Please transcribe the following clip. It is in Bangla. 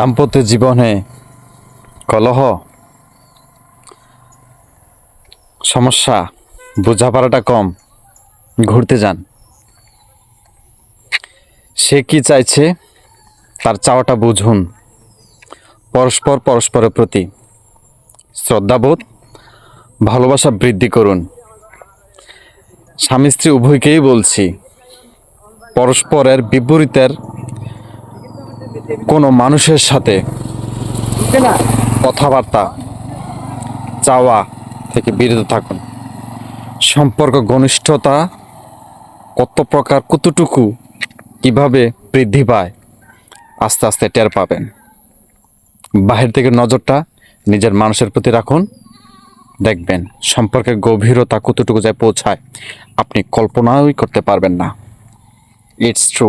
দাম্পত্য জীবনে কলহ, সমস্যা, বোঝাপড়াটা কম, ঘুরতে যান। সে কি চাইছে? তার চাওয়াটা বুঝুন। পরস্পর পরস্পরের প্রতি শ্রদ্ধাবোধ, ভালোবাসা বৃদ্ধি করুন। স্বামী স্ত্রী উভয়কেই বলছি, পরস্পরের বিপরীতের কোনো মানুষের সাথে কথাবার্তা, চাওয়া থেকে বিরত থাকুন। সম্পর্ক ঘনিষ্ঠতা কত প্রকার কতটুকু কীভাবে বৃদ্ধি পায়, আস্তে আস্তে টের পাবেন। বাহির থেকে নজরটা নিজের মানুষের প্রতি রাখুন। দেখবেন সম্পর্কের গভীরতা কতটুকু যায় পৌঁছায়। আপনি কল্পনাই করতে পারবেন না। It's true